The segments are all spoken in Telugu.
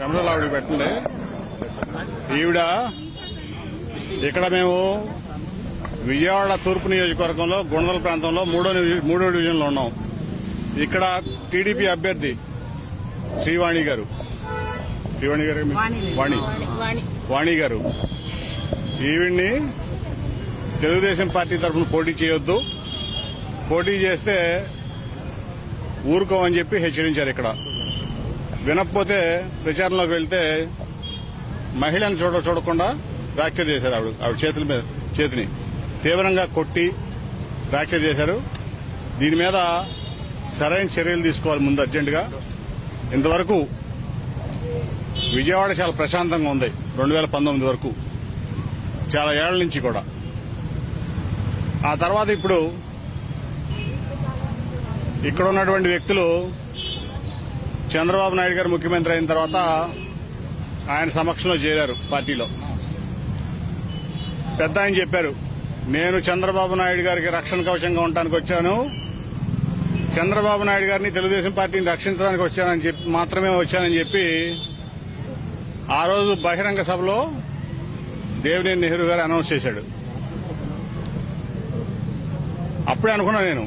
కెమెరాలో ఆవిడ పెట్టండి. ఈవిడ ఇక్కడ మేము విజయవాడ తూర్పు నియోజకవర్గంలో గుణదల ప్రాంతంలో మూడో మూడో డివిజన్లో ఉన్నాం. ఇక్కడ టీడీపీ అభ్యర్థి శ్రీవాణి గారు. శ్రీవాణి గారు వాణి. వాణి. వాణి గారు. ఈవిడ్ని తెలుగుదేశం పార్టీ తరఫున పోటీ చేయొద్దు. పోటీ చేస్తే ఊరుకోమని చెప్పి హెచ్చరించారు ఇక్కడ. వినకపోతే ప్రచారంలోకి వెళ్తే మహిళను చూడ చూడకుండా ఫ్రాక్చర్ చేశారు ఆవిడ ఆవిడ చేతుల మీద చేతిని. తీవ్రంగా కొట్టి ఫ్రాక్చర్ చేశారు. దీని మీద సరైన చర్యలు తీసుకోవాలి ముందు అర్జెంటుగా. ఇంతవరకు విజయవాడ చాలా ప్రశాంతంగా ఉంది రెండు వేల పంతొమ్మిది వరకు. చాలా ఏళ్ళ నుంచి కూడా. ఆ తర్వాత ఇప్పుడు ఇక్కడ ఉన్నటువంటి వ్యక్తులు చంద్రబాబు నాయుడు గారు ముఖ్యమంత్రి అయిన తర్వాత ఆయన సమక్షంలో చేరారు పార్టీలో. పెద్ద ఆయన చెప్పారు నేను చంద్రబాబు నాయుడు గారికి రక్షణ కవచంగా ఉండటానికి వచ్చాను. చంద్రబాబు నాయుడు గారిని తెలుగుదేశం పార్టీని రక్షించడానికి వచ్చానని చెప్పి మాత్రమే వచ్చానని చెప్పి ఆ రోజు బహిరంగ సభలో దేవినేని నెహ్రూ గారు అనౌన్స్ చేశాడు. అప్పుడే అనుకున్నా నేను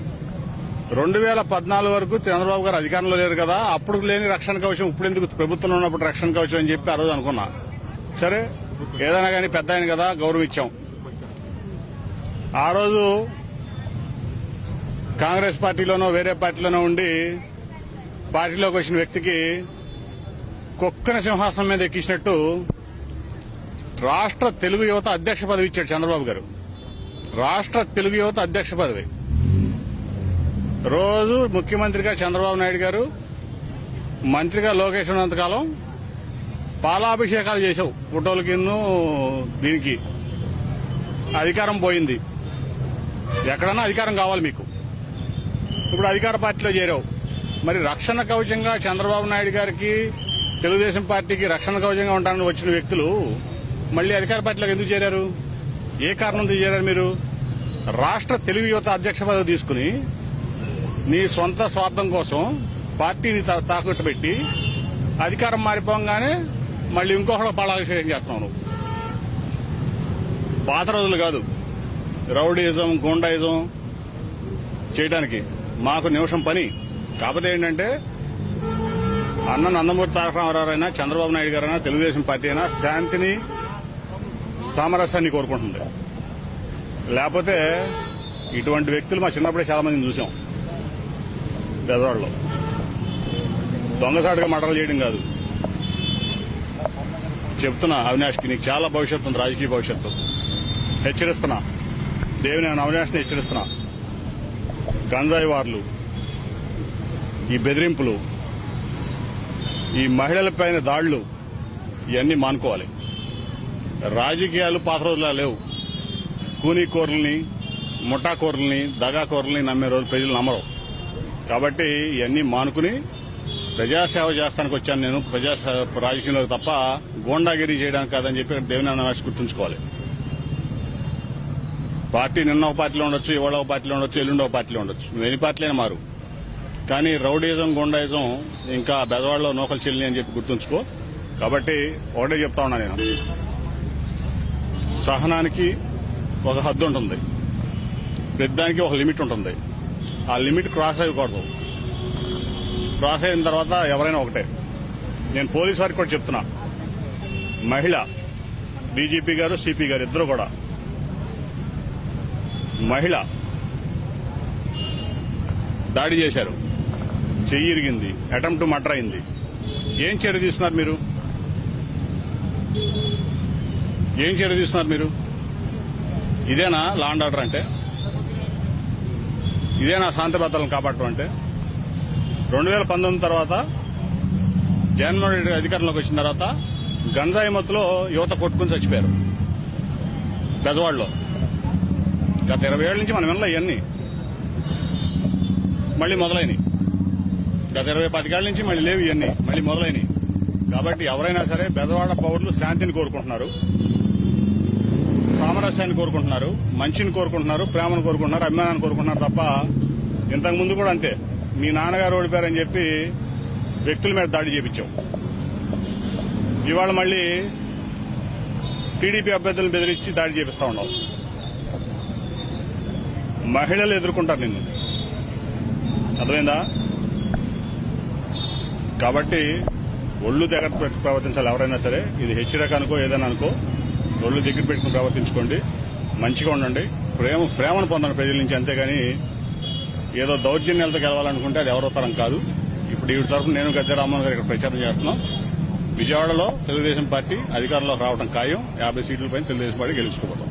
రెండు వేల పద్నాలుగు వరకు చంద్రబాబు గారు అధికారంలో లేరు కదా అప్పుడు లేని రక్షణ కవచం ఇప్పుడు ఎందుకు ప్రభుత్వంలో ఉన్నప్పుడు రక్షణ కవచం అని చెప్పి ఆ రోజు అనుకున్నా. సరే ఏదైనా కానీ పెద్ద ఆయన కదా గౌరవం ఇచ్చాం. ఆ రోజు కాంగ్రెస్ పార్టీలోనో వేరే పార్టీలోనో ఉండి పార్టీలోకి వచ్చిన వ్యక్తికి కుక్కన సింహాసనం మీద ఎక్కించినట్టు రాష్ట్ర తెలుగు యువత అధ్యక్ష పదవి ఇచ్చాడు చంద్రబాబు గారు. రాష్ట్ర తెలుగు యువత అధ్యక్ష పదవి. రోజు ముఖ్యమంత్రిగా చంద్రబాబు నాయుడు గారు మంత్రిగా లోకేష్ ఉన్నంతకాలం పాలాభిషేకాలు చేసావు ఫోటోలకిన్ను దీనికి అధికారం పోయింది. ఎక్కడన్నా అధికారం కావాలి మీకు. ఇప్పుడు అధికార పార్టీలో చేరావు. మరి రక్షణ కవచంగా చంద్రబాబు నాయుడు గారికి తెలుగుదేశం పార్టీకి రక్షణ కవచంగా ఉంటానని వచ్చిన వ్యక్తులు మళ్ళీ అధికార పార్టీలోకి ఎందుకు చేరారు? ఏ కారణంతో చేరారు మీరు? రాష్ట్ర తెలుగు యువత అధ్యక్ష పదవి తీసుకుని నీ సొంత స్వార్థం కోసం పార్టీని తా- తాకట్టు పెట్టి అధికారం మారిపోగానే మళ్ళీ ఇంకొకటి పాలాభిషేకం చేస్తున్నావు నువ్వు. పాత రోజులు కాదు. రౌడీజం గుండాయిజం చేయడానికి మాకు నిమిషం పని. కాకపోతే ఏంటంటే అన్న నందమూరి తారక రామారావు అయినా చంద్రబాబు నాయుడు గారైనా తెలుగుదేశం పార్టీ అయినా శాంతిని సామరస్యాన్ని కోరుకుంటుంది. లేకపోతే ఇటువంటి వ్యక్తులు మా చిన్నప్పుడే చాలా మందిని చూసాం. పెదవాళ్ళు దొంగసాటుగా మటలు చేయడం కాదు. చెప్తున్నా అవినాష్కి నీకు చాలా భవిష్యత్తు ఉంది రాజకీయ భవిష్యత్తు. హెచ్చరిస్తున్నా. దేవిని అవినాష్ని హెచ్చరిస్తున్నా. గంజాయి వార్లు ఈ బెదిరింపులు ఈ మహిళలపైన దాడులు ఇవన్నీ మానుకోవాలి. రాజకీయాలు పాత రోజులా లేవు. కూనీ కూరల్ని ముఠా దగాకూరల్ని దగా నమ్మే రోజు ప్రజలు నమ్మరు. కాబట్టి ఇవన్నీ మానుకుని ప్రజాసేవ చేస్తానికి వచ్చాను నేను. ప్రజా రాజకీయంలో తప్ప గోండాగిరి చేయడానికి కాదని చెప్పి దేవినారాయణ అవినాష్ గుర్తుంచుకోవాలి. పార్టీ నిన్న ఒక పార్టీలో ఉండొచ్చు ఇవాళ ఒక పార్టీలో ఉండొచ్చు ఎల్లుండి ఒక పార్టీలో ఉండొచ్చు. నువ్వు ఎన్ని పార్టీలైనా మారు. కానీ రౌడీజం గుండాయిజం ఇంకా బెదవాడలో నోకలు చెల్లి అని చెప్పి గుర్తుంచుకో. కాబట్టి ఒకటే చెప్తా ఉన్నా నేను. సహనానికి ఒక హద్దు ఉంటుంది. పెద్దానికి ఒక లిమిట్ ఉంటుంది. ఆ లిమిట్ క్రాస్ అయ్యకూడదు. క్రాస్ అయిన తర్వాత ఎవరైనా ఒకటే. నేను పోలీస్ వారికి కూడా చెప్తున్నా. మహిళ డీజీపీ గారు సిపి గారు ఇద్దరు కూడా. మహిళ దాడి చేశారు. చెయ్యి ఇరిగింది. అటెంప్ట్ మటర్ అయింది. ఏం చర్య తీసుకున్నారు మీరు? ఏం చర్య తీసుకున్నారు మీరు? ఇదేనా? లా అండ్ ఆర్డర్ అంటే? ఇదేనా శాంతి భద్రతలను కాపాడటం అంటే రెండు వేల పంతొమ్మిది తర్వాత జగన్మోహన్ రెడ్డి అధికారంలోకి వచ్చిన తర్వాత గంజాయి మత్తులో యువత కొట్టుకుని చచ్చిపోయారు. బెజవాడలో. గత ఇరవై ఏళ్ళ నుంచి మనం వినలే ఇవన్నీ. మళ్ళీ మొదలైనవి. గత ఇరవై పదికేళ్ళ నుంచి మళ్ళీ లేవు ఇవన్నీ. మళ్ళీ మొదలైనవి. కాబట్టి ఎవరైనా సరే బెజవాడ పౌరులు శాంతిని కోరుకుంటున్నారు. సామరస్యాన్ని కోరుకుంటున్నారు మంచిని కోరుకుంటున్నారు ప్రేమను కోరుకుంటున్నారు అభిమానాన్ని కోరుకుంటున్నారు తప్ప ఇంతకు ముందు కూడా అంతే. మీ నాన్నగారు ఓడిపోయారని చెప్పి వ్యక్తుల మీద దాడి చేపించాం. ఇవాళ మళ్ళీ టీడీపీ అభ్యర్థులను బెదిరించి దాడి చేపిస్తా ఉన్నావు మహిళలు ఎదుర్కొంటారు నిన్ను. అర్థమైందా? కాబట్టి ఒళ్ళు దగ్గర పెట్టి ప్రవర్తించాలి ఎవరైనా సరే. ఇది హెచ్చరిక అనుకో ఏదైనా అనుకో. ఒళ్ళు దగ్గర పెట్టుకుని ప్రవర్తించుకోండి. మంచిగా ఉండండి. ప్రేమ ప్రేమను పొందండి ప్రజల నుంచి అంతేగాని ఏదో దౌర్జన్యాలతో గెలవాలనుకుంటే అది ఎవరో తరం కాదు. ఇప్పుడు ఈ తరఫున నేను గద్దె రామ్మోహన్ గారు ఇక్కడ ప్రచారం చేస్తున్నాం. విజయవాడలో తెలుగుదేశం పార్టీ అధికారంలోకి రావడం ఖాయం. యాభై సీట్లపై తెలుగుదేశం పార్టీ గెలుచుకోబోతాం